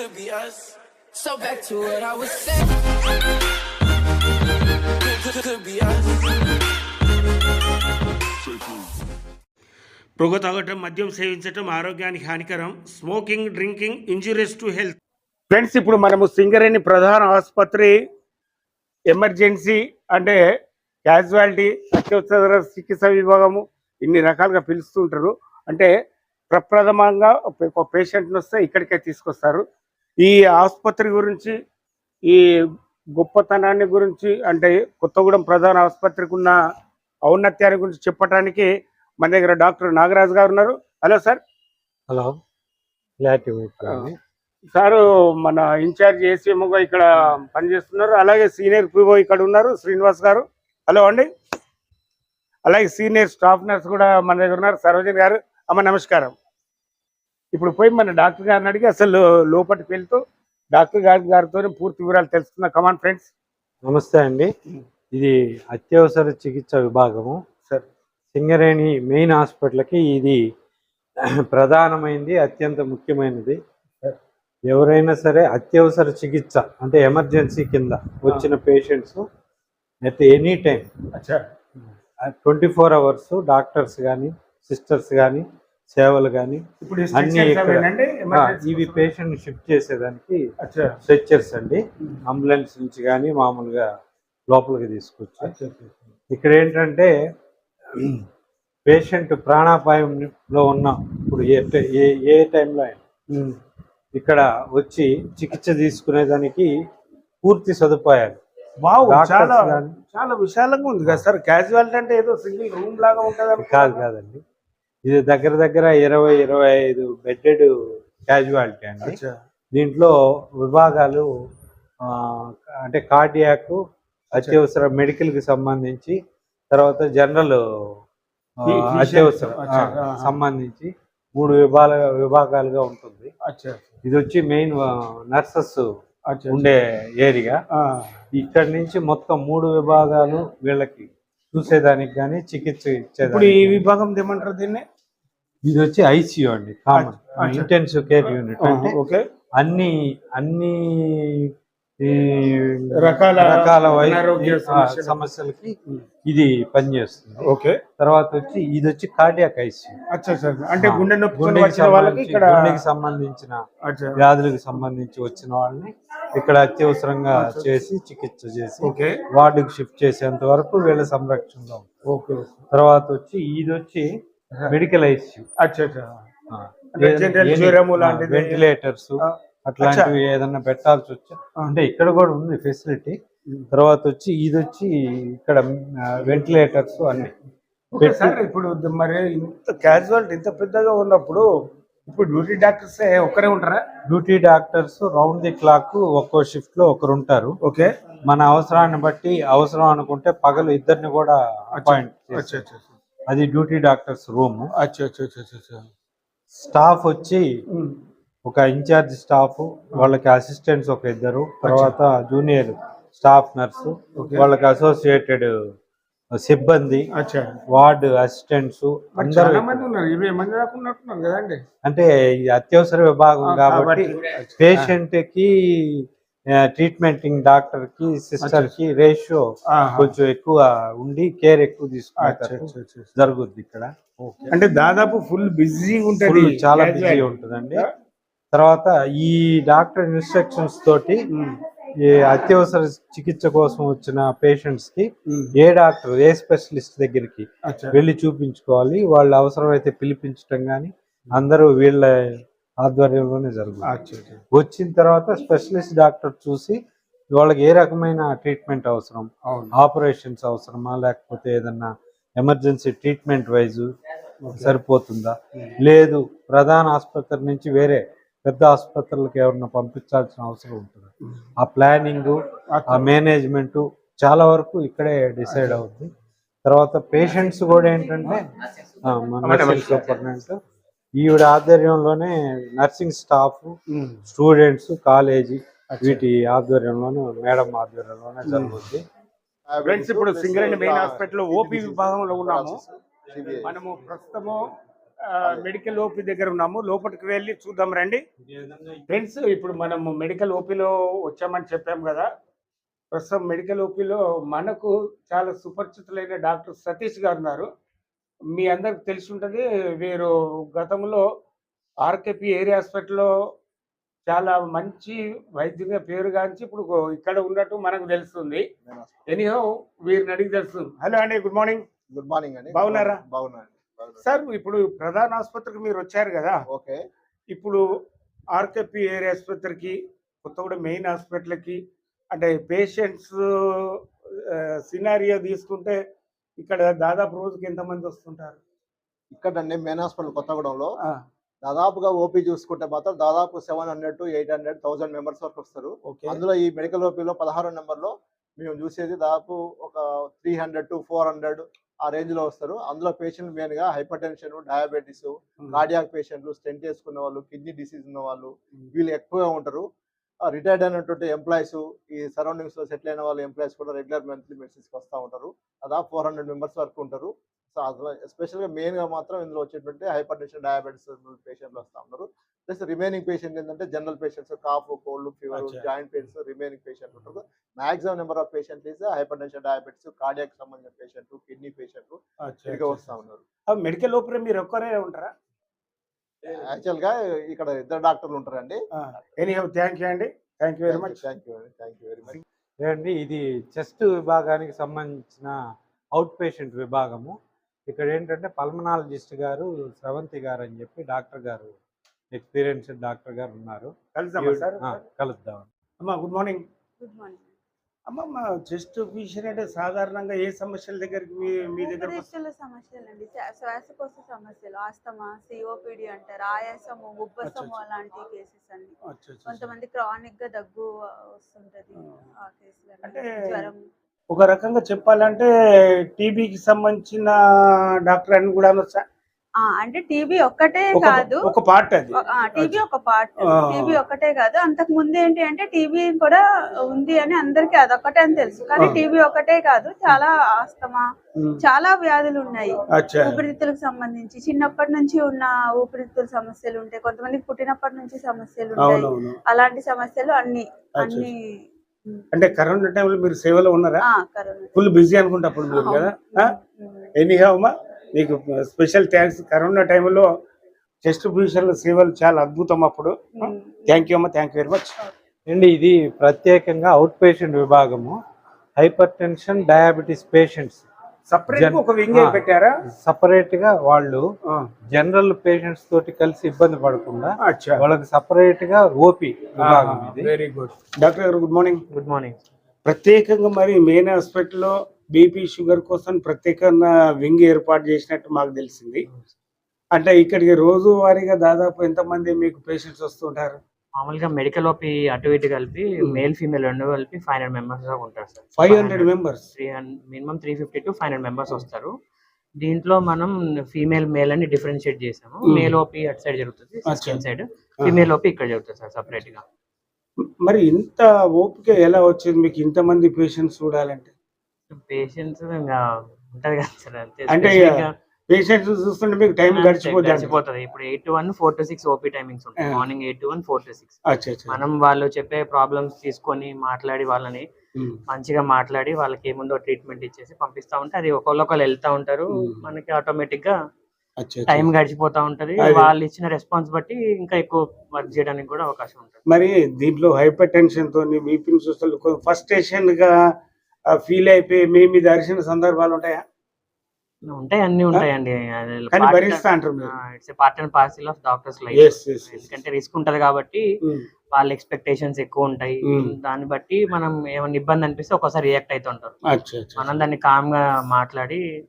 could be us. So back to what I was saying. Could, could, could be us. పొగ తాగటం మద్యం సేవించటం ఆరోగ్యానికి హానికరం smoking drinking injurious to health friends ఇప్పుడు మనము సింగరేణి ప్రధాన ఆసుపత్రి ఎమర్జెన్సీ అంటే క్యాజువాలిటీ అత్యవసర చికిత్స విభాగము ఇన్ని రకాలుగా పిలుస్తుంటారు అంటే ప్రప్రథమంగా ఒక పేషెంట్ని వస్తే ఇక్కడికే తీసుకొస్తారు ఈ ఆసుపత్రి గురించి ఈ గొప్పతనాన్ని గురించి అంటే కొత్తగూడెం ప్రధాన ఆసుపత్రికి ఉన్న ఔన్నత్యాన్ని గురించి చెప్పడానికి మన దగ్గర డాక్టర్ నాగరాజు గారు ఉన్నారు. Hello sir. హలో. సారు మన ఇన్ఛార్జ్ ఏసీఎంగా ఇక్కడ పనిచేస్తున్నారు. అలాగే సీనియర్ పిఓ ఇక్కడ ఉన్నారు శ్రీనివాస్ గారు. హలో అండి. అలాగే సీనియర్ స్టాఫ్ నర్స్ కూడా మన దగ్గర ఉన్నారు. సరోజన్ గారు అమ్మ నమస్కారం. ఇప్పుడు పోయి మన డాక్టర్ గారిని అడిగి అసలు లోపలికి వెళ్తూ డాక్టర్ గారి గారితో పూర్తి వివరాలు తెలుసుకుందాం. కమాన్ ఫ్రెండ్స్ నమస్తే అండి. ఇది అత్యవసర చికిత్స విభాగము. సార్ సింగరేణి మెయిన్ హాస్పిటల్కి ఇది ప్రధానమైనది అత్యంత ముఖ్యమైనది. ఎవరైనా సరే అత్యవసర చికిత్స అంటే ఎమర్జెన్సీ కింద వచ్చిన patients at any time twenty four hours doctors కానీ సిస్టర్స్ కానీ సేవలు కానీ ఇప్పుడు అన్ని ఇవి? పేషెంట్ షిఫ్ట్ చేసేదానికి స్ట్రెచ్చర్స్ అండి. అంబులెన్స్ నుంచి కానీ మామూలుగా లోపలికి తీసుకొచ్చి. ఇక్కడ ఏంటంటే పేషెంట్ ప్రాణాపాయంలో ఉన్నాం ఇప్పుడు ఏ ఏ ఏ టైంలో అయినా. ఇక్కడ వచ్చి చికిత్స తీసుకునేదానికి పూర్తి సదుపాయాలు. చాలా విశాలంగా ఉంది కదా సార్. క్యాజువాలిటీ అంటే ఏదో సింగిల్ రూమ్ లాగా ఉంటది కాదు కాదండి. ఇది దగ్గర దగ్గర ఇరవై ఇరవై ఐదు బెడ్డెడ్ క్యాజువాలిటీ అండి. దీంట్లో విభాగాలు ఆ, అంటే కార్డియాక్ అత్యవసర మెడికల్కి సంబంధించి తర్వాత జనరల్ అత్యవసర. సంబంధించి మూడు విభాగ విభాగాలుగా ఉంటుంది. అచ్చా. ఇది వచ్చి మెయిన్ నర్సెస్ ఉండే ఏరియా. ఆ, ఇక్కడ నుంచి మొత్తం మూడు విభాగాలు వీళ్ళకి చూసేదానికి కానీ చికిత్స ఇచ్చేదానికి ఈ విభాగం ఏమంటారు దీన్ని? ఇది వచ్చి ఐసీయూ అండి కామన్. ఇంటెన్సివ్ కేర్ యూనిట్ అంటే ఓకే. అన్ని అన్ని ఈ రకాల రకాల. సమస్యలకి ఇది పనిచేస్తుంది. ఓకే. తర్వాత వచ్చి ఇది వచ్చి కార్డియాక్ ఐసీయూ అంటే గుండె నొప్పి గుండెకి వచ్చిన వాళ్ళకి సంబంధించి ఇక్కడ గుండెకి సంబంధించిన వ్యాధులకు సంబంధించి వచ్చిన వాళ్ళని ఇక్కడ అత్యవసరంగా చేసి చికిత్స చేసి ఓకే. వార్డుకి షిఫ్ట్ చేసేంత వరకు వీళ్ళ సంరక్షణలో తర్వాత వచ్చి ఇది వచ్చి మెడికల్ ఐసీయూ వెంటిలేటర్స్ అట్లాంటివి ఏదన్నా పెట్టాల్సి వచ్చి? అంటే ఇక్కడ కూడా ఉంది ఫెసిలిటీ తర్వాత వచ్చి ఇది వచ్చి ఇక్కడ వెంటిలేటర్స్ అన్ని ఇప్పుడు మరి ఇంత క్యాజువాలిటీ ఇంత పెద్దగా ఉన్నప్పుడు ఇప్పుడు డ్యూటీ డాక్టర్స్ ఒక్కరే ఉంటారా? Duty doctors round the clock ఒక్కో షిఫ్ట్లో ఒకరు ఉంటారు. ఓకే. మన అవసరాన్ని బట్టి అవసరం అనుకుంటే పగలు ఇద్దరిని కూడా అపాయింట్. అది డ్యూటీ డాక్టర్స్ రూమ్. అచ్చా అచ్చా అచ్చా అచ్చా, అచ్చా. స్టాఫ్ వచ్చి. ఒక ఇన్ఛార్జ్ స్టాఫ్ వాళ్ళకి అసిస్టెంట్స్ ఒక ఇద్దరు తర్వాత జూనియర్ స్టాఫ్ నర్సు వాళ్ళకి అసోసియేటెడ్ సిబ్బంది వార్డ్ అసిస్టెంట్స్ అందరూ అంటే అత్యవసర విభాగం కాబట్టి. పేషెంట్కి ట్రీట్మెంటింగ్ డాక్టర్కి సిస్టర్కి రేషియో. కొంచెం ఎక్కువ ఉండి కేర్ ఎక్కువ తీసుకుంటారు. జరుగుద్ది ఇక్కడ అంటే దాదాపు ఫుల్ బిజీ ఉంటది చాలా బిజీ. ఉంటుందండి తర్వాత ఈ డాక్టర్ ఇన్స్ట్రక్షన్స్ తోటి. ఈ అత్యవసర చికిత్స కోసం వచ్చిన పేషెంట్స్కి. ఏ డాక్టర్ ఏ స్పెషలిస్ట్ దగ్గరికి వెళ్ళి చూపించుకోవాలి వాళ్ళు అవసరమైతే పిలిపించడం కానీ అందరూ వీళ్ళ ఆధ్వర్యంలోనే జరుగుతుంది. వచ్చిన తర్వాత స్పెషలిస్ట్ డాక్టర్ చూసి వాళ్ళకి ఏ రకమైన ట్రీట్మెంట్ అవసరం? ఆపరేషన్స్ అవసరమా? లేకపోతే ఏదన్నా ఎమర్జెన్సీ ట్రీట్మెంట్ వైజ్ సరిపోతుందా? లేదు. ప్రధాన ఆసుపత్రి నుంచి వేరే పెద్ద ఆసుపత్రులకు ఎవరన్నా పంపించాల్సిన అవసరం ఉంటుంది? ఆ ప్లానింగ్ ఆ మేనేజ్మెంట్ చాలా వరకు ఇక్కడే డిసైడ్ అవుతుంది తర్వాత పేషెంట్స్ కూడా ఏంటంటే నర్సింగ్ సూపరింటెండెంట్ ఈవిడ ఆధ్వర్యంలోనే నర్సింగ్ స్టాఫ్. స్టూడెంట్స్ కాలేజీ వీటి ఆధ్వర్యంలోనే మేడం ఆధ్వర్యంలోనే జరుగుతుంది ఫ్రెండ్స్ ఇప్పుడు సింగరేణి మెయిన్ హాస్పిటల్ ఓపీ విభాగంలో ఉన్నాము. మనము ప్రస్తుతము మెడికల్ ఓపీ దగ్గర ఉన్నాము. లోపలికి వెళ్ళి చూద్దాం రండి. ఫ్రెండ్స్ ఇప్పుడు మనము మెడికల్ ఓపీలో వచ్చామని చెప్పాం కదా. ప్రస్తుతం మెడికల్ ఓపీలో మనకు చాలా సుపరిచితులైన డాక్టర్ సతీష్ గారు ఉన్నారు. మీ అందరికి తెలిసి ఉంటుంది వీరు గతంలో ఆర్కేపీ ఏరియా హాస్పిటల్లో చాలా మంచి వైద్యుగా పేరుగాంచి ఇప్పుడు ఇక్కడ ఉన్నట్టు మనకు తెలుస్తుంది. ఎనీహో వీరిని అడిగి తెలుస్తుంది. హలో అండి గుడ్ మార్నింగ్ గుడ్ మార్నింగ్ అండి. బాగున్నారా? బాగున్నా బాగున్నా. సార్ ఇప్పుడు ప్రధాన ఆసుపత్రికి మీరు వచ్చారు కదా? ఓకే. ఇప్పుడు ఆర్కేపీ ఏరియా ఆసుపత్రికి కొత్తగూడెం మెయిన్ హాస్పిటల్కి అంటే పేషెంట్స్ సినారియో తీసుకుంటే ఇక్కడ దాదాపు రోజుకి ఎంతమంది వస్తుంటారు? ఇక్కడ మెయిన్ హాస్పిటల్ కొత్తగూడెంలో. దాదాపుగా ఓపీ చూసుకుంటే మాత్రం దాదాపు seven hundred to eight hundred thousand members వరకు వస్తారు. అందులో ఈ మెడికల్ ఓపీలో పదహారు నెంబర్లో మేము చూసేది దాదాపు ఒక three hundred to four hundred ఆ రేంజ్లో వస్తారు. అందులో పేషెంట్ మెయిన్గా హైపర్ టెన్షన్ డయాబెటీస్ కార్డియాక్ పేషెంట్లు స్టెంట్ చేసుకున్న వాళ్ళు కిడ్నీ డిసీజ్ ఉన్న వాళ్ళు వీళ్ళు ఎక్కువగా ఉంటారు. రిటైర్డ్ అయినటువంటి ఎంప్లాయీస్ ఈ సరౌండింగ్స్లో సెటిల్ అయిన వాళ్ళు ఎంప్లాయీస్ కూడా రెగ్యులర్ మంత్లీ మెడిసిన్స్ వస్తూ ఉంటారు. దాదాపు ఫోర్ హండ్రెడ్ మెంబర్స్ వరకు ఉంటారు. సో అసలు ఎస్పెషల్గా మెయిన్గా మాత్రం ఇందులో వచ్చేటువంటి హైపర్ టెన్షన్ డయాబెటీస్ పేషెంట్లు వస్తూ ఉన్నారు. ప్లస్ రిమైనింగ్ పేషెంట్ ఏంటంటే general patients cough cold fever. Joint pains remaining patient ఉంటారు. Maximum number of patient is hypertension diabetes cardiac సంబంధించిన పేషెంట్ కిడ్నీ ఇదిగా వస్తూ ఉన్నారు. మెడికల్ ఓపీ మీరు ఒక్కరే ఉంటారా? యాక్చువల్గా ఇక్కడ ఇద్దరు డాక్టర్లు ఉంటారండి. ఎనీహో థ్యాంక్ యూ అండి. Thank you very much. Thank you thank you very much. ఏమండి ఇది చెస్ట్ విభాగానికి సంబంధించిన అవుట్ పేషెంట్ విభాగము. ఇక్కడ ఏంటంటే పల్మనాలజిస్ట్ గారు స్రవంతి గారు అని చెప్పి డాక్టర్ గారు ఎక్స్పీరియన్స్డ్ డాక్టర్ గారు ఉన్నారు. ఆ, కలుద్దాం. అమ్మా గుడ్ మార్నింగ్. Good morning. అమ్మ మా చెస్ట్ ఫిషన్ అంటే సాధారణంగా ఏ సమస్యల దగ్గరికి మీ మీ దగ్గర సమస్యలు అండి శ్వాసకోశ సమస్యలు ఆస్తమా సిఓపిడి అంటారు ఆయాసము ఉబ్బసము. అలాంటి కేసెస్ అండి. కొంతమంది క్రానిక్గా దగ్గు వస్తుంటది ఆ. కేసులు అంటే జ్వరం ఒక రకంగా చెప్పాలంటే టీబీకి సంబంధించిన డాక్టర్ అని కూడా అంటే టీబీ ఒక్కటే ఒక కాదు. ఒక పార్ట్ అది. టీబీ ఒక పార్ట్. టీబీ ఒక్కటే కాదు. అంతకు ముందు ఏంటి అంటే టీబీ కూడా ఉంది అని అందరికి అదొక్కటే అని తెలుసు. కానీ. టీబీ ఒకటే కాదు. చాలా ఆస్తమా. చాలా వ్యాధులు ఉన్నాయి. ఊపిరితిత్తులకు సంబంధించి. చిన్నప్పటి నుంచి ఉన్న ఊపిరితిత్తుల సమస్యలు ఉంటాయి. కొంతమందికి పుట్టినప్పటి నుంచి సమస్యలు ఉంటాయి. అలాంటి సమస్యలు అన్ని. అన్ని. అంటే కరోనా టైంలో మీరు సేవలో ఉన్నారా? ఫుల్ బిజీ అనుకుంటా అప్పుడు మీరు కదా? ఎనీహా అమ్మా మీకు స్పెషల్ థ్యాంక్స్. కరోనా టైంలో చెస్ట్ ఫిషన్ల సేవలు చాలా అద్భుతం అప్పుడు. థ్యాంక్ యూ అమ్మా థ్యాంక్ యూ వెరీ మచ్. అండి ఇది ప్రత్యేకంగా అవుట్ పేషెంట్ విభాగము. Hypertension diabetes patients. సపరేట్ ఒక వింగ్. పెట్టారా? సపరేట్గా వాళ్ళు ఆ, జనరల్ పేషెంట్స్ తోటి కలిసి ఇబ్బంది పడకుండా అచ్చా. వాళ్ళకి సపరేట్గా ఓపీ విభాగం very good doctor garu good morning good morning ప్రత్యేకంగా మరి మెయిన్ హాస్పిటల్లో బీపీ షుగర్ కోసం ప్రత్యేకంగా వింగ్ ఏర్పాటు చేసినట్టు మాకు తెలిసింది. అంటే ఇక్కడికి రోజువారీగా దాదాపు ఎంతమంది మీకు పేషెంట్స్ వస్తుంటారు? మామూలుగా మెడికల్ ఓపీ అటు ఇటు కలిపి మేల్ ఫీమేల్ రెండు కలిపి ఫైవ్ హండ్రెడ్ మెంబర్స్ దాకా ఉంటారు sir. Five hundred members? Three minimum three fifty to five hundred members వస్తారు. దీంట్లో మనం ఫీమేల్ మేల్ అని డిఫరెన్షియేట్ చేసాము. Hmm. మేల్ ఓపీ అటు సైడ్ జరుగుతుంది. System side. ఫీమేల్ ఓపీ ఇక్కడ జరుగుతుంది సార్ సపరేట్గా మరి ఇంత ఓపిక ఎలా వచ్చింది? మీకు ఇంతమంది పేషెంట్స్ చూడాలంటే? పేషెంట్స్ ఉంటది కదా సార్ అంతే అంటే పేషెంట్స్ చూస్తుంటే మీకు టైం గడిచిపోతుంది గడిచిపోతుంది ఇప్పుడు eight to one four to six OP timings ఉంటాయి. Morning eight to one four to six మనం వాళ్ళు చెప్పే ప్రాబ్లమ్స్ తీసుకొని మాట్లాడి వాళ్ళని. మంచిగా మాట్లాడి వాళ్ళకి ఏముందో ట్రీట్మెంట్ ఇచ్చేసి పంపిస్తా ఉంటే అది ఒకళ్ళొకళ్ళు వెళ్తా ఉంటారు. మనకి ఆటోమేటిక్గా. టైం గడిచిపోతా ఉంటది వాళ్ళు ఇచ్చిన రెస్పాన్స్ బట్టి ఇంకా ఎక్కువ వర్క్ చేయడానికి కూడా అవకాశం ఉంటుంది మరి దీంట్లో హైపర్ టెన్షన్ తోని బీపీని చూస్తే ఫస్టేషన్గా ఫీల్ అయిపోయి మీ మీద అరిసిన సందర్భాలు ఉంటాయా? ఉంటాయి అన్ని ఉంటాయండి. కానీ భరిస్తా అంటారు మీరు. It's part and parcel of doctors life. ఎందుకంటే రిస్క్ ఉంటది కాబట్టి ఉమ్. వాళ్ళ ఎక్స్పెక్టేషన్స్ ఎక్కువ ఉంటాయి. Hmm. దాన్ని బట్టి మనం ఏమైనా ఇబ్బంది అనిపిస్తే ఒకసారి రియాక్ట్ అవుతుంటారు మనం దాన్ని కామ్గా మాట్లాడి.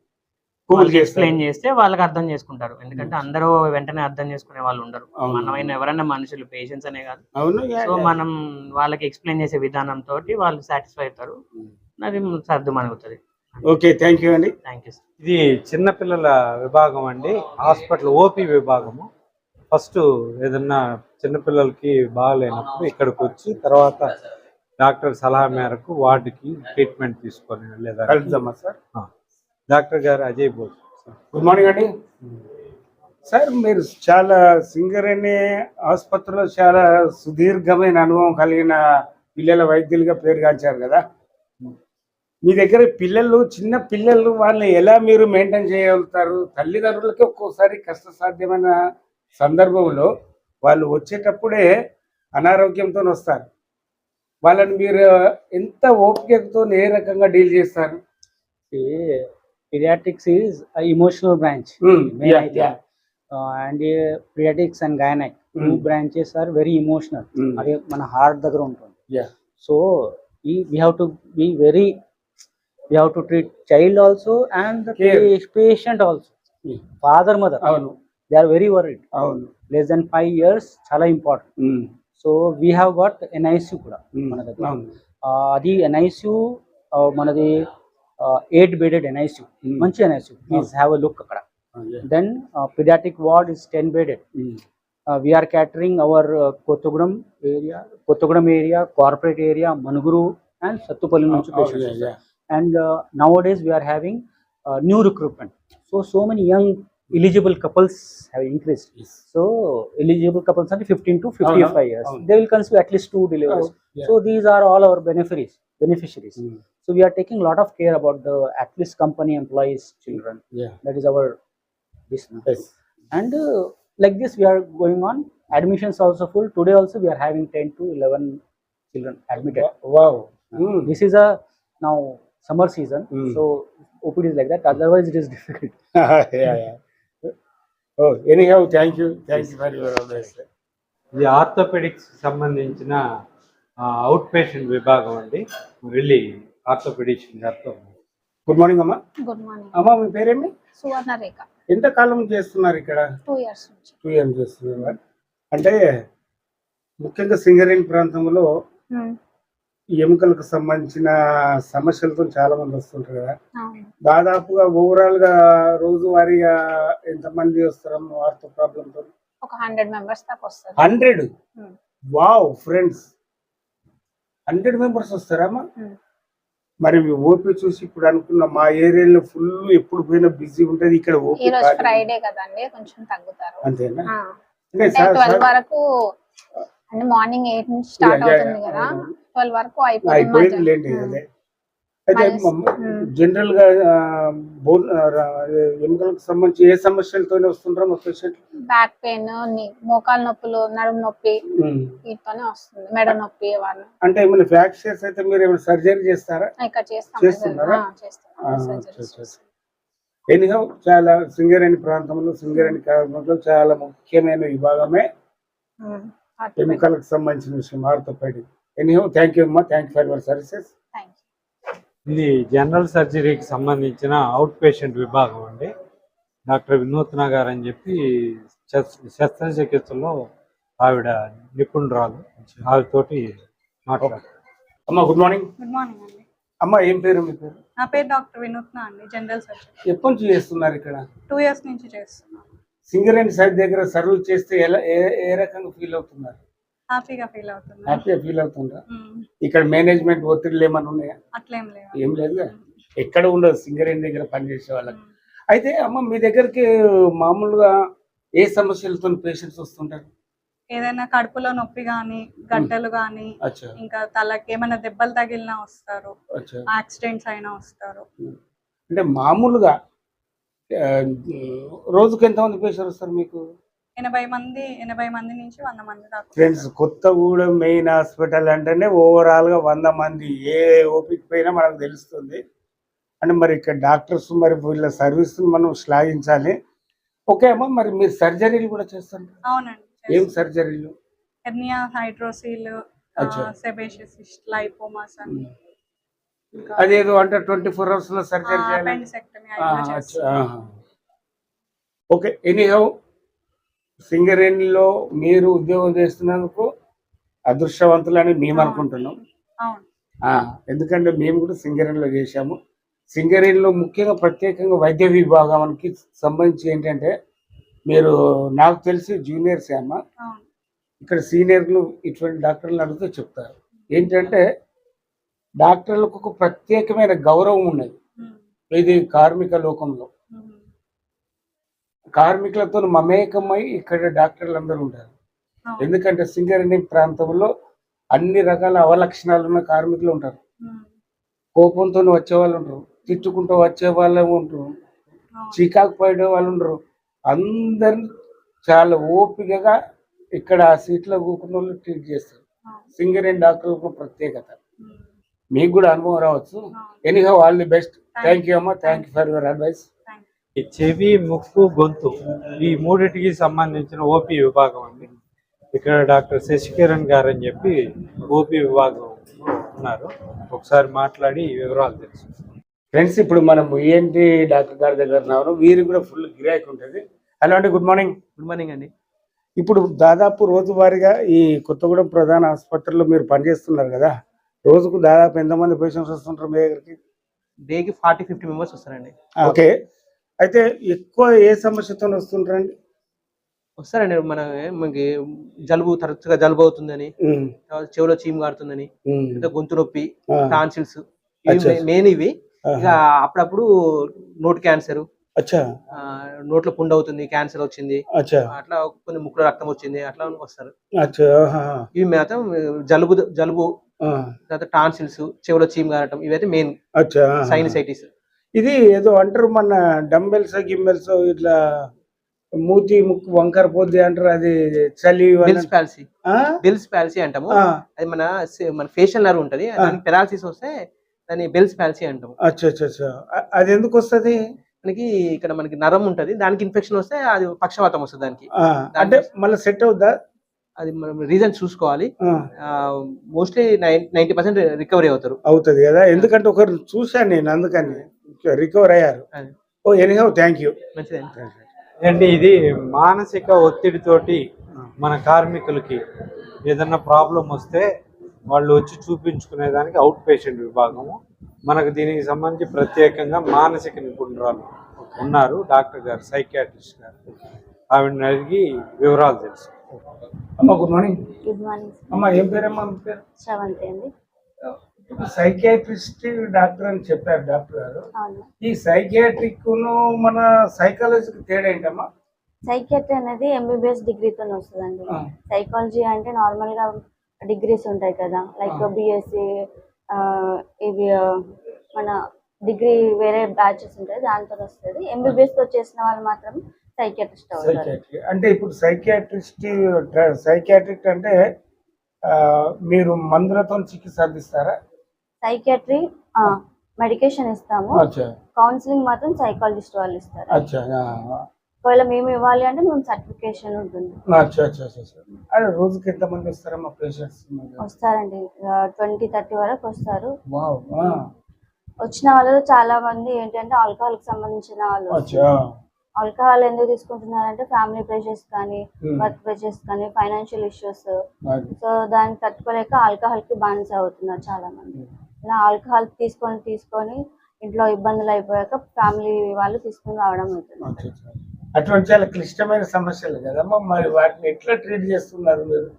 ఎక్స్ప్లెయిన్ చేస్తే వాళ్ళకి అర్థం చేసుకుంటారు. ఎందుకంటే అందరూ వెంటనే అర్థం చేసుకునే వాళ్ళు ఉండరు. మనమైన ఎవరైనా మనుషులు పేషెంట్స్ అనే కాదు. సో. మనం వాళ్ళకి ఎక్స్ప్లెయిన్ చేసే విధానం తోటి వాళ్ళు సాటిస్ఫై అవుతారు. అది సర్దు మనుగుతుంది ఓకే థ్యాంక్ యూ అండి. థ్యాంక్ యూ ఇది చిన్నపిల్లల విభాగం అండి. హాస్పిటల్ ఓపీ విభాగము. ఫస్ట్ ఏదన్నా చిన్నపిల్లలకి బాగాలేనప్పుడు ఇక్కడికి వచ్చి తర్వాత డాక్టర్ సలహా మేరకు వార్డుకి ట్రీట్మెంట్ తీసుకొని వెళ్ళేదానికి. కలుద్దామా సార్? డాక్టర్ గారు అజయ్ బోస్. గుడ్ మార్నింగ్ అండి. సార్ మీరు చాలా సింగరేణి ఆసుపత్రిలో చాలా సుదీర్ఘమైన అనుభవం కలిగిన పిల్లల వైద్యులుగా పేరుగాంచారు కదా. మీ దగ్గర పిల్లలు చిన్న పిల్లలు వాళ్ళని ఎలా మీరు మెయింటైన్ చేయగలుగుతారు తల్లిదండ్రులకి ఒక్కోసారి కష్టసాధ్యమైన సందర్భంలో వాళ్ళు వచ్చేటప్పుడే అనారోగ్యంతో వస్తారు వాళ్ళని మీరు ఎంత ఓపికతో ఏ రకంగా డీల్ చేస్తారు. Uh, and uh, pediatrics and gynec two Hmm. branches are very emotional. Hmm. అదే మన హార్ట్ దగ్గర ఉంటుంది. సో ఈ we have to be very we have to treat child also and. Patient also Hmm. Father mother అవును. They are very worried అవును. Less then five years చాలా important so we have got NIC కూడా um, మన దగ్గర. అది NICU మనది eight bedded NICU Hmm. మంచి NICU please have a look అక్కడ. Then pediatric ward is 10 bedded. ఉమ్, uh, we are catering our uh, Kottagudam area Kottagudam area corporate area Manuguru and Sattupalli నుంచి Oh, and uh, nowadays we are having uh, new recruitment. So so many young eligible couples have increased. Yes. so eligible couples are 15 to 55 years. Oh. They will consume at least two deliveries. Oh, yeah. so these are all our beneficiaries beneficiaries. Mm. so we are taking a lot of care about the at least company employees children. Yeah. That is our business. Yes. and uh, like this we are going on. Admissions also full. Today also we are having 10 to 11 children admitted. Wow, wow. Mm. this is a now summer season. Mm. so opd is like that. Otherwise it is difficult. Yeah, yeah. Oh, anyhow, thank you. Thank you for your advice. ఇది orthopaedics సంబంధించిన out patient విభాగం అండి. వెళ్ళి orthopaedician గారితో good morning అమ్మా. Good morning అమ్మా మీ పేరేమి సువర్ణ రేఖ ఎంత కాలం చేస్తున్నారు ఇక్కడ? టూ ఇయర్స్ నుంచి. టూ ఇయర్స్ చేస్తున్నారు. అంటే ముఖ్యంగా సింగరేణి ప్రాంతంలో ఈ ఎముకలకు సంబంధించిన సమస్యలతో చాలా మంది వస్తుంటారు కదా. దాదాపుగా ఓవరాల్గా రోజువారీగా ఎంతమంది వస్తారమ్మా వారితో ప్రాబ్లంతో ఒక హండ్రెడ్ మెంబర్స్ దాకా వస్తారు. Hundred. Wow friends hundred members వస్తారమ్మా. మరి ఓపీ చూసి ఇప్పుడు అనుకున్న మా ఏరియాలో ఫుల్ ఎప్పుడు పోయినా బిజీ ఉంటది. ఇక్కడ ఓపీ. ఫ్రైడే కదండి కొంచెం తగ్గుతారు. అంతేనా? అంటే వరకు అంటే మార్నింగ్ ఎయిట్ నుంచి స్టార్ట్ అవుతుంది కదా. ట్వెల్వ్ వరకు అయిపోయింది. అదే. అయితే. జనరల్గా బోన్ ఎముకలకు సంబంధించి ఏ సమస్యలతోనే వస్తుంటారో మా పేషెంట్ బ్యాక్ పెయిన్ మోకాలు నొప్పులు నడుము నొప్పి వీటితోనే వస్తుంది మెడ నొప్పి ఇవన్నీ అంటే ఏమైనా ఫ్రాక్చర్స్ అయితే మీరు ఏమైనా సర్జరీ చేస్తారా? ఇక్కడ చేస్తాం చేస్తున్నారా? ఎనిహౌ చాలా సింగరేణి ప్రాంతంలో సింగరేణి కార్మికులు చాలా ముఖ్యమైన విభాగమే. ఎముకలకు సంబంధించిన విషయం ఆర్థోపెడిక్. ఎనిహౌ థ్యాంక్ యూ అమ్మా thank you for your services. ఇది జనరల్ సర్జరీకి సంబంధించిన అవుట్ పేషెంట్ విభాగం అండి. డాక్టర్ వినూత్న గారు అని చెప్పి శస్- శస్త్రచికిత్సలో ఆవిడ నిపుణురాలు. ఆవిడతోటి మాట్లాడారు అమ్మా గుడ్ మార్నింగ్ గుడ్ మార్నింగ్ అండి. అమ్మా ఏం పేరు మీ పేరు? నా పేరు డాక్టర్ వినూత్న అండి జనరల్ సర్జన్. ఎప్పటి నుంచి చేస్తున్నారు ఇక్కడ? టూ ఇయర్స్ నుంచి చేస్తున్నాను. సింగరేణి సైడ్ దగ్గర సర్వీస్ చేస్తే ఎలా ఏ రకంగా ఫీల్ అవుతున్నారు? హ్యాపీగా ఫీల్ అవుతున్నాను హ్యాపీగా ఫీల్. ఇక్కడ మేనేజ్మెంట్ ఒత్తిడిలు ఏమైనా ఉన్నాయా? అట్లేం లేదు ఏం లేదు ఎక్కడ ఉండదు సింగరేణి దగ్గర పనిచేసే వాళ్ళకి. అయితే అమ్మ మీ దగ్గరికి మామూలుగా ఏ సమస్యలతో పేషెంట్స్ వస్తుంటారు? ఏదైనా కడుపులో నొప్పి గడ్డలు కానీ అచ్చా. ఇంకా తలకి ఏమైనా దెబ్బలు తగిలినా వస్తారు. యాక్సిడెంట్స్ అయినా వస్తారు. అంటే మామూలుగా రోజుకి ఎంతమంది పేషెంట్ వస్తారు మీకు? ఎనభై మంది ఎనభై మంది నుంచి వంద మంది దాకా ఫ్రెండ్స్ కొత్తగూడెం మెయిన్ హాస్పిటల్ అంటేనే ఓవరాల్గా వంద మంది ఏ ఓపిక పోయినా మనకు తెలుస్తుంది. అంటే మరి ఇక్కడ డాక్టర్స్ మరి వీళ్ళ సర్వీస్ మనం శ్లాఘించాలి. ఓకే అమ్మా మరి మీరు సర్జరీలు కూడా చేస్తారు అవునండి ఏం సర్జరీలు హెర్నియా హైడ్రోసిల్. సెబేషియస్ లైపోమాస్ అని. అదేదో అంటే ట్వంటీ ఫోర్ అవర్స్లో సర్జరీ చేయాలి. ఓకే ఎనీహౌ సింగరేణిలో మీరు ఉద్యోగం చేస్తున్నందుకు అదృష్టవంతులని మేము అనుకుంటున్నాం. ఎందుకంటే మేము కూడా సింగరేణిలో చేశాము. సింగరేణిలో ముఖ్యంగా ప్రత్యేకంగా వైద్య విభాగానికి సంబంధించి ఏంటంటే మీరు నాకు తెలిసి జూనియర్స్ అమ్మ? ఇక్కడ సీనియర్లు ఇటువంటి డాక్టర్లు అడిగితే చెప్తారు. ఏంటంటే డాక్టర్లకు ఒక ప్రత్యేకమైన గౌరవం ఉన్నది. ఇది కార్మిక లోకంలో. కార్మికులతో మమేకమై ఇక్కడ డాక్టర్లు అందరూ ఉంటారు. ఎందుకంటే సింగరేణి ప్రాంతంలో అన్ని రకాల అవలక్షణాలు ఉన్న కార్మికులు ఉంటారు. కోపంతో వచ్చే వాళ్ళు ఉంటారు తిట్టుకుంటూ వచ్చే వాళ్ళు ఉంటారు చికాకు పడే వాళ్ళు ఉండరు అందరిని చాలా ఓపికగా ఇక్కడ ఆ సీట్లో కూకున్న వాళ్ళు ట్రీట్ చేస్తారు. సింగరేణి డాక్టర్లకు ప్రత్యేకత. మీకు కూడా అనుభవం రావచ్చు. Anyhow all the best. Thank you. అమ్మా. Thank you for your advice. చెవి ముక్కు గొంతు ఈ మూడిటికి సంబంధించిన ఓపీ విభాగం అండి. ఇక్కడ డాక్టర్ శశికిరణ్ గారు అని చెప్పి ఓపీ విభాగం ఉన్నారు. ఒకసారి మాట్లాడి ఈ వివరాలు తెలుసు ఫ్రెండ్స్ ఇప్పుడు మనం ఏంటి డాక్టర్ గారి దగ్గర ఉన్నాము వీరికి కూడా ఫుల్ గిరాకీ ఉంటుంది. హలో అండి గుడ్ మార్నింగ్ గుడ్ మార్నింగ్ అండి. ఇప్పుడు దాదాపు రోజువారీగా ఈ కొత్తగూడెం ప్రధాన ఆసుపత్రిలో మీరు పనిచేస్తున్నారు కదా రోజుకు దాదాపు ఎంతమంది పేషెంట్స్ వస్తుంటారు మీ దగ్గరికి? డేకి ఫార్టీ ఫిఫ్టీ మెంబర్స్ వస్తారండి. ఓకే. అయితే ఎక్కువ ఏ సమస్యతో వస్తుంటారండి వస్తారండి మన మనకి జలుబు తరచుగా జలుబు అవుతుందని చెవిలో చీము లేదా గొంతు నొప్పి టాన్సిల్స్ మెయిన్ ఇవి. ఇక. అప్పుడప్పుడు నోట్ క్యాన్సర్ నోట్లో పుండు అవుతుంది క్యాన్సర్ వచ్చింది అట్లా కొన్ని ముక్కులో రక్తం వచ్చింది అట్లా వస్తారు. ఇవి మాత్రం జలుబు జలుబు తర్వాత టాన్సిల్స్ చెవిలో చీము కారటం ఇవైతే మెయిన్. సైనసైటిస్ ఇది ఏదో అంటారు మన డంబెల్స్ గిమ్మెల్స్ ఇట్లా మూతి ముక్కు వంకర పోద్ది అంటారు అది చలి బిల్స్ పాలసీ? బిల్స్ పాలసీ అంటాము. అది మన మన ఫేషియల్ నర్వ్ ఉంటది. దానికి పెరాలసిస్ వస్తే దాన్ని బెల్స్ పాలసీ అంటాము. అచ్చా అచ్చా అది ఎందుకు వస్తుంది? మనకి ఇక్కడ మనకి నరం ఉంటది. దానికి ఇన్ఫెక్షన్ వస్తే అది పక్షవాతం వస్తుంది దానికి. అంటే మళ్ళీ సెట్ అవుద్దా? అది మనం రీజన్ చూసుకోవాలి. మోస్ట్లీ నైన్టీ పర్సెంట్ రికవరీ అవుతారు. అవుతుంది కదా. ఎందుకంటే ఒకరు చూశాను నేను అందుకని. రికవర్ అయ్యారు. ఓ ఎనీహౌ థ్యాంక్ యూ ఏంటి ఇది మానసిక ఒత్తిడితోటి మన కార్మికులకి ఏదన్నా ప్రాబ్లం వస్తే వాళ్ళు వచ్చి చూపించుకునేదానికి అవుట్ పేషెంట్ విభాగము. మనకు దీనికి సంబంధించి ప్రత్యేకంగా మానసిక నిపుణురాలు ఉన్నారు డాక్టర్ గారు సైకియాట్రిస్ట్ గారు. ఆవిడని అడిగి వివరాలు తెలుసు అమ్మ గుడ్ మార్నింగ్ గుడ్ మార్నింగ్ అమ్మ ఏం పేరమ్మా పేరు? శ్రవంతి అండి. సైకియాట్రిస్ట్ డాక్టర్ అని చెప్పారు డాక్టర్ గారు. ఈ సైకియాట్రిక్ మన సైకాలజీకి తేడా ఏంటమ్మా? సైకియాట్రీ అనేది ఎంబీబీఎస్ డిగ్రీతో వస్తుందండి. సైకాలజీ అంటే నార్మల్గా డిగ్రీస్ ఉంటాయి కదా. లైక్ బిఎస్సి ఇవి మన డిగ్రీ వేరే బ్యాచెస్ ఉంటాయి దాంతో వస్తుంది. ఎంబీబీఎస్తో చేసిన వాళ్ళు మాత్రం సైకియాట్రిస్ట్ అవుతారు. అంటే ఇప్పుడు సైకియాట్రిస్ట్ సైకియాట్రిక్ అంటే మీరు మందులతో చికిత్స అందిస్తారా? సైకియాట్రీ మెడికేషన్ ఇస్తాము. కౌన్సిలింగ్ మాత్రం సైకాలజిస్ట్ వాళ్ళు ఇస్తారు. ఒకవేళ మేము ఇవ్వాలి అంటే మేము సర్టిఫికేషన్ ఉంటుంది. రోజుకి వస్తారమ్మా పేషెంట్స్ వస్తారండి. ట్వంటీ థర్టీ వరకు వస్తారు. వచ్చిన వాళ్ళలో చాలా మంది ఏంటంటే ఆల్కహాల్కి సంబంధించిన వాళ్ళు ఆల్కహాల్ ఎందుకు తీసుకుంటున్నారంటే ఫ్యామిలీ ప్రెషర్స్ కానీ. వర్క్ ప్రెషర్స్ కానీ ఫైనాన్షియల్ ఇష్యూస్. సో దాన్ని తట్టుకోలేక ఆల్కహాల్కి బానిస అవుతున్నారు చాలా మంది. ఇలా ఆల్కహాల్ తీసుకొని తీసుకొని ఇంట్లో ఇబ్బందులు అయిపోయాక ఫ్యామిలీ వాళ్ళు తీసుకొని రావడం అవుతుంది. అటువంటి చాలా క్లిష్టమైన సమస్యలు కదమ్మా. మరి వాటిని ఎట్లా ట్రీట్ చేస్తున్నారు మీరు?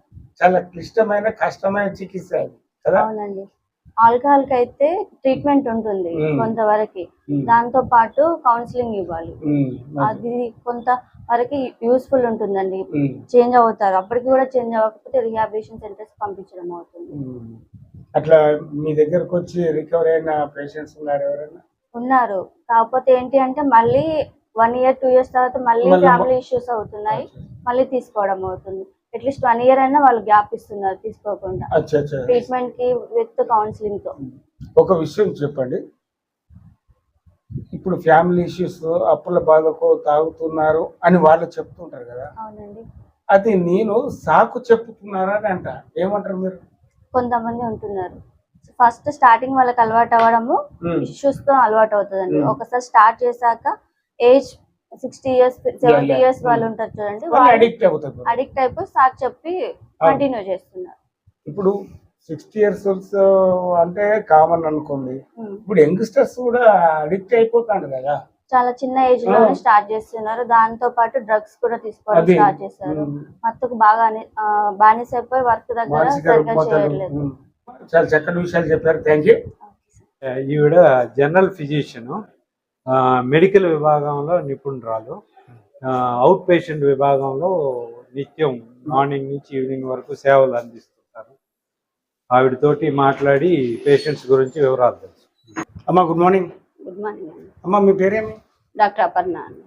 చాలా క్లిష్టమైన కష్టమైన చికిత్స కదా? అవునండి. ఆల్కహాల్కి అయితే ట్రీట్మెంట్ ఉంటుంది. కొంతవరకు. దాంతో పాటు కౌన్సిలింగ్ ఇవ్వాలి. అది కొంత వరకు యూస్ఫుల్ ఉంటుందండి చేంజ్ అవుతారు. అప్పటికి కూడా చేంజ్ అవ్వకపోతే రిహాబిలిటేషన్ సెంటర్స్ పంపించడం అవుతుంది. అట్లా మీ దగ్గరకు వచ్చి రికవర్ అయిన పేషెంట్స్ ఉన్నారు ఎవరైనా? ఉన్నారు. కాకపోతే ఏంటి అంటే మళ్ళీ వన్ ఇయర్ టూ ఇయర్స్ తర్వాత మళ్ళీ మళ్ళీ ఫ్యామిలీ ఇష్యూస్ అవుతున్నాయి. మళ్ళీ తీసుకోవడం అవుతుంది. అట్లీస్ట్ వన్ ఇయర్ అయినా వాళ్ళు గ్యాప్ ఇస్తున్నారు తీసుకోకుండా. అచ్చా అచ్చా. ట్రీట్మెంట్కి విత్ కౌన్సిలింగ్తో ఒక విషయం చెప్పండి. ఇప్పుడు ఫ్యామిలీ ఇష్యూస్ అప్పుల బాధకు తాగుతున్నారు అని వాళ్ళు చెప్తుంటారు కదా. అవునండి. అది నేను సాకు చెప్పుతున్నారా అని అంట ఏమంటారు మీరు? కొంతమంది ఉంటున్నారు ఫస్ట్ స్టార్టింగ్ వాళ్ళకి అలవాటు అవ్వడము Hmm. ఇష్యూస్తో అలవాటు అవుతుందండి Hmm. ఒకసారి స్టార్ట్ చేశాక age sixty years seventy. Years వాళ్ళు Hmm. ఉంటారు చూడండి అడిక్ట్ అయిపోయి సాక్ చెప్పి కంటిన్యూ చేస్తున్నారు ఇప్పుడు సిక్స్టీ ఇయర్స్ అంటే కామన్ అనుకోండి Hmm. ఇప్పుడు యంగ్స్టర్స్ కూడా అడిక్ట్ అయిపోతాడు కదా చాలా చిన్న ఏజ్లోనే. స్టార్ట్ చేస్తున్నారు. దాంతో పాటు డ్రగ్స్ కూడా తీసుకోవడం స్టార్ట్ చేశారు. మత్తుకు బాగా బానిస అయిపోయి వర్క్ దగ్గర సరిగ్గా చేయట్లేదు. చాలా చక్కటి విషయాలు చెప్పారు. థ్యాంక్ యూ ఈవిడ జనరల్ ఫిజిషియన్ మెడికల్ విభాగంలో నిపుణురాలు. అవుట్ పేషెంట్ విభాగంలో నిత్యం మార్నింగ్ నుంచి ఈవినింగ్ వరకు సేవలు అందిస్తుంటారు. ఆవిడతోటి మాట్లాడి పేషెంట్స్ గురించి వివరాలు తెలుసు అమ్మా గుడ్ మార్నింగ్ గుడ్ మార్నింగ్ అండి అమ్మా మీ పేరేమి? డాక్టర్ అపర్ణ అండి.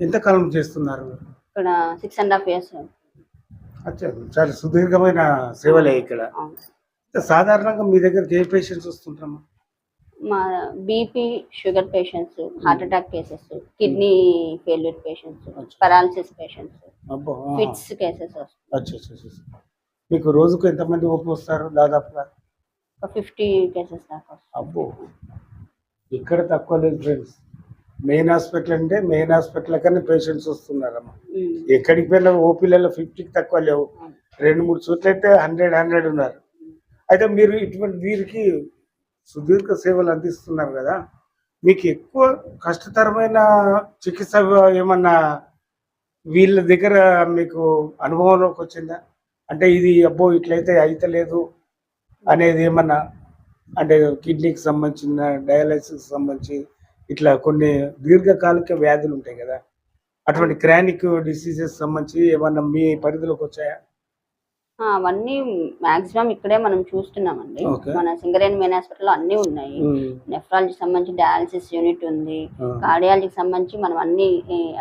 ఎంతకాలం చేస్తున్నారు? ఇక్కడ సిక్స్ అండ్ హాఫ్ ఇయర్స్ అచ్చా చాలా సుదీర్ఘమైన సేవలే ఇక్కడ. సాధారణంగా మీ దగ్గరికి ఏ పేషెంట్స్ వస్తుంటారమ్మా? మా BP sugar patients heart attack cases kidney failure patients paralysis patients అబ్బో ఆ. ఫిట్స్ కేసెస్ వస్తాయి అచ్చా అచ్చా అచ్చా. మీకు రోజుకు ఎంతమంది ఓపి వస్తారు దాదాపుగా? ఒక ఫిఫ్టీ కేసెస్ దాకా వస్తాయి అబ్బో. ఇక్కడ తక్కువ లేదు ఫ్రెండ్స్ మెయిన్ హాస్పిటల్ అంటే మెయిన్ హాస్పిటల్ కన్నా పేషెంట్స్ వస్తున్నారమ్మా. ఎక్కడికి పోయినా ఓపీలలో ఫిఫ్టీకి తక్కువ లేవు. రెండు మూడు చోట్ల అయితే హండ్రెడ్ హండ్రెడ్ ఉన్నారు. అయితే మీరు ఇటువంటి వీరికి సుదీర్ఘ సేవలు అందిస్తున్నారు కదా మీకు ఎక్కువ కష్టతరమైన చికిత్స ఏమన్నా వీళ్ళ దగ్గర మీకు అనుభవంలోకి వచ్చిందా? అంటే ఇది అబ్బో ఇట్లయితే అయితలేదు అనేది ఏమన్నా అంటే కిడ్నీకి సంబంధించిన డయాలసిస్ సంబంధించి ఇట్లా కొన్ని దీర్ఘకాలిక వ్యాధులు ఉంటాయి కదా. అటువంటి క్రానిక్ డిసీజెస్ సంబంధించి ఏమన్నా మీ పరిధిలోకి వచ్చాయా? అవన్నీ మాక్సిమం ఇక్కడే మనం చూస్తున్నామండి. మన సింగరేణి మెయిన్ హాస్పిటల్ అన్ని ఉన్నాయి. నెఫ్రాలజీకి సంబంధించి డయాలసిస్ యూనిట్ ఉంది. కార్డియాలజీకి సంబంధించి మనం అన్ని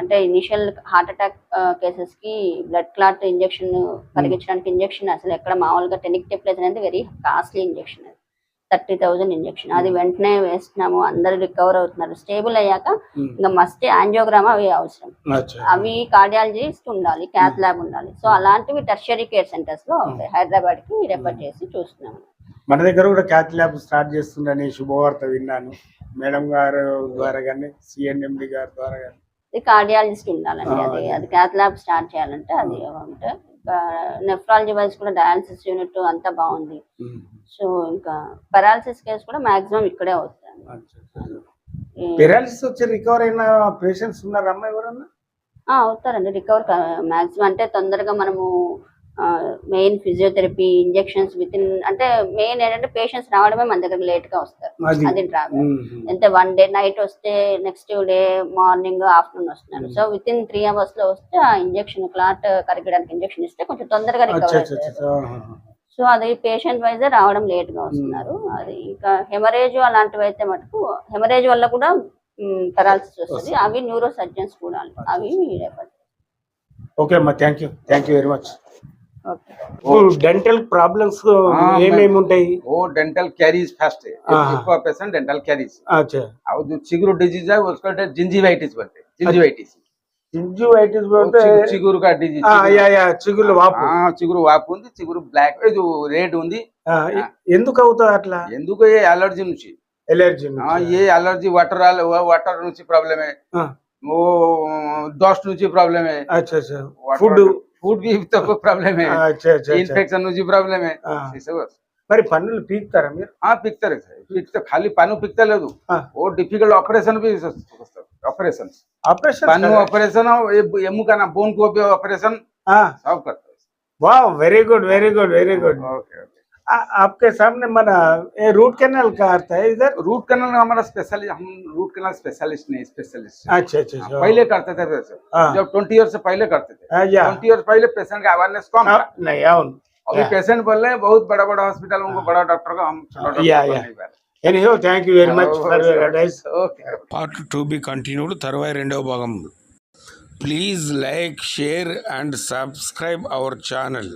అంటే ఇనిషియల్ హార్ట్ అటాక్ కేసెస్కి బ్లడ్ క్లాట్ ఇంజెక్షన్ కలిగించడానికి ఇంజెక్షన్ అసలు ఎక్కడ మామూలుగా టెనిక్ టెప్లేజ్ అనేది వెరీ కాస్ట్లీ ఇంజెక్షన్ అది. Thirty thousand injection. అది వెంటనే వేస్తున్నాము అందరు రికవర్ అవుతున్నారు. స్టేబుల్ అయ్యాక ఇంకా మస్ట్ యాంజియోగ్రామ్ అవి అవసరం. అవి కార్డియాలజిస్ట్ ఉండాలి క్యాత్ ల్యాబ్ ఉండాలి. సో అలాంటివి టెర్షరీ కేర్ సెంటర్స్లో ఉంటాయి హైదరాబాద్కి రెఫర్ చేసి చూస్తున్నాము. మన దగ్గర కూడా క్యాత్ ల్యాబ్ స్టార్ట్ చేస్తుందని శుభవార్త విన్నాను. మేడం గారు ద్వారా కానీ సిఎన్ఎండి గారి ద్వారా కానీ. కార్డియాలజిస్ట్ ఉండాలండి అదే. అది. క్యాత్ ల్యాబ్ స్టార్ట్ చేయాలంటే అది ఉంటే నెఫ్రాలజీ వైజ్ కూడా డయాలసిస్ యూనిట్ అంతా బాగుంది. సో ఇంకా పెరాలసిస్ కేసు కూడా మాక్సిమం ఇక్కడే అవుతుంది. ఈ- పెరాలిసిస్ వచ్చి రికవర్ అయిన పేషెంట్స్ ఉన్నారమ్మా ఎవరన్నా? ఆ, అవుతారండి. రికవర్ మాక్సిమం అంటే తొందరగా మనము main physiotherapy injections within అంటే మెయిన్ ఏంటంటే పేషెంట్స్ రావడమే మన దగ్గర లేట్గా వస్తారు. అది. మ్మ్. అంటే వన్ డే నైట్ వస్తే నెక్స్ట్ డే మార్నింగ్ ఆఫ్టర్నూన్ వస్తున్నారు. సో విత్ ఇన్ త్రీ అవర్స్లో వస్తే ఆ ఇంజెక్షన్ క్లాట్ కరిగడానికి ఇంజెక్షన్ ఇస్తే కొంచెం తొందరగా రికవర్ అవుతారు. సో అది పేషెంట్ వైజ్ రావడం లేట్గా వస్తున్నారు. అది ఇంకా హెమరేజ్ అలాంటివి అయితే మటుకు హెమరేజ్ వల్ల కూడా పెరాలసిస్ వస్తుంది. అవి న్యూరో సర్జన్స్ చూడాలి అవి ఓకే అమ్మా. Thank you thank you very much dental problems ఏమేమి ఉంటాయి वो डेंटल कैरीज फर्स्ट है हाँ, इसको पेशेंट डेंटल कैरीज అచ్చా और जो चिगुर डिजीज है उसको जिंजीवाइटिस बोलते हैं जिंजीवाइटिस జింజువైటిస్ वो चिगु- చిగురు का डिजीज యా యా చిగులు వాపు చిగురు వాపు ఉంది చిగురు బ్లాక్ ఇది రెడ్ ఉంది ఆ, ఎ- ఎందుకు అవుతుంది అట్లా ఎందుకు ఏ అలర్జీ నుంచి ఎలర్జీ हाँ, ये एलर्जी वाटर वाटर నుంచి प्रॉब्लम है हाँ। वो डस्ट నుంచి प्रॉब्लम है అచ్చా అచ్చా ఫుడ్ फूड भी तो प्रॉब्लम है అచ్చా అచ్చా అచ్చా. इन्फेक्शन నుంచి प्रॉब्लम है ఆ. ये सब మరి పన్నులు పీకుతారా మీరు हाँ పిక్తారు పిక్త ఖాళీ పన్ను పిక్తలేదు ఆ. ఓ డిఫికల్ట్ ఆపరేషన్ भी ऑपरेशन ఆపరేషన్ पन्नू ऑपरेशन और ये मुंह का ना बोन को भी ऑपरेशन सब करते वाह Very good very good very good हैं ओके ओके आपके सामने मना ये रूट कैनल का आता है इधर रूट कैनल हमारा स्पेशलिस्ट हम रूट कैनल स्पेशलिस्ट नहीं स्पेशलिस्ट अच्छा अच्छा अच्छा पहले करते थे वैसे हाँ। जब ट्वेंटी ईयर से पहले करते थे हाँ, या ट्वेंटी ईयर पहले पेशेंट का अवेयरनेस कम हाँ, था नहीं అవును अभी Yeah. पेशेंट बोल रहे हैं बहुत बड़ा बड़ा हॉस्पिटल उनको बड़ा डॉक्टर का हम छोटा डॉक्टर Yeah, को yeah. नहीं पा anyhow thank you very much for your advice okay part to be continued తర్వాయి రెండవ భాగం please like share and subscribe our channel